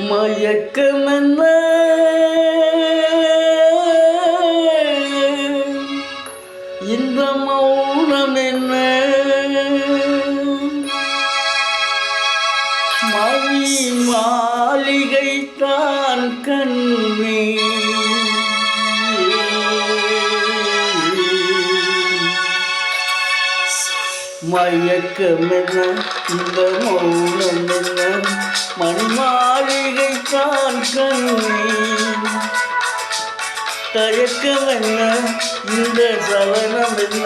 மயக்கமென்ன இந்த மௌனம் என்ன மணி மாளிகை தான் கண்ணே மயக்கமென்ன இந்த மௌனம் என்ன மணி மாளிகை தான் கண்ணே தயக்கமென்ன இந்த சவனம் என்ன?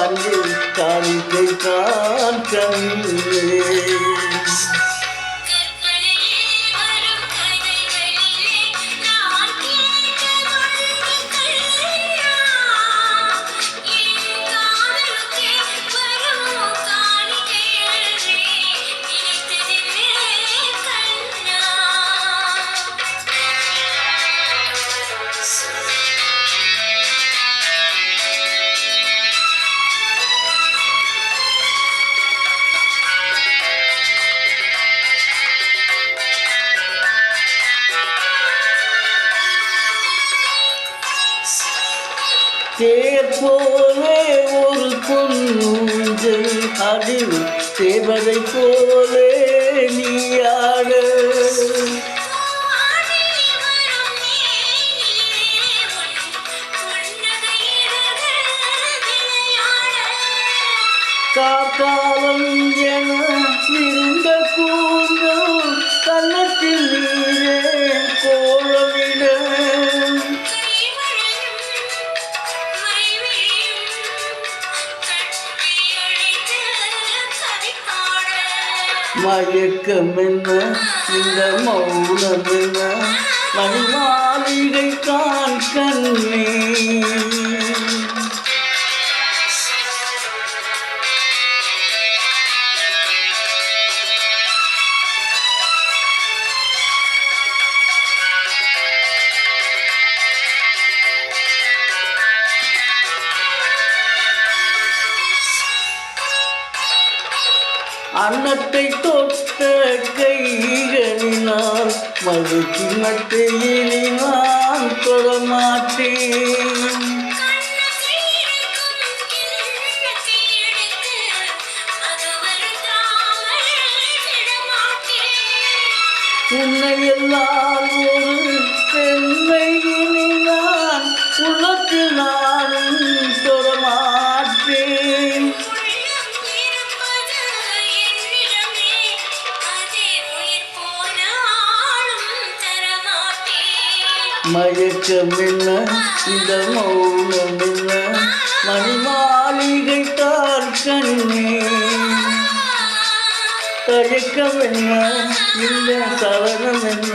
அன்று காணிக்கை தான் கண்ணே போலே ஒரு பொன்னூஞ்சல் அதில் தேவதை போலே நீயாட. ஆடில் காக்காலம் என மயக்கம் என்ன இந்த மௌனம் என்ன மணி மாளிகை தான் கண்ணே அன்னத்தை தொட்ட கைகளினால் மது கிண்ணத்தை இனி நான் தொடமாட்டேன். உன்னை எல்லாம் ஒரு மயக்கம் என்ன இந்த மௌனம் என்ன மணிமாளிகை தார் கண்ணே தயக்கம் என்ன இந்த சவனம் என்ன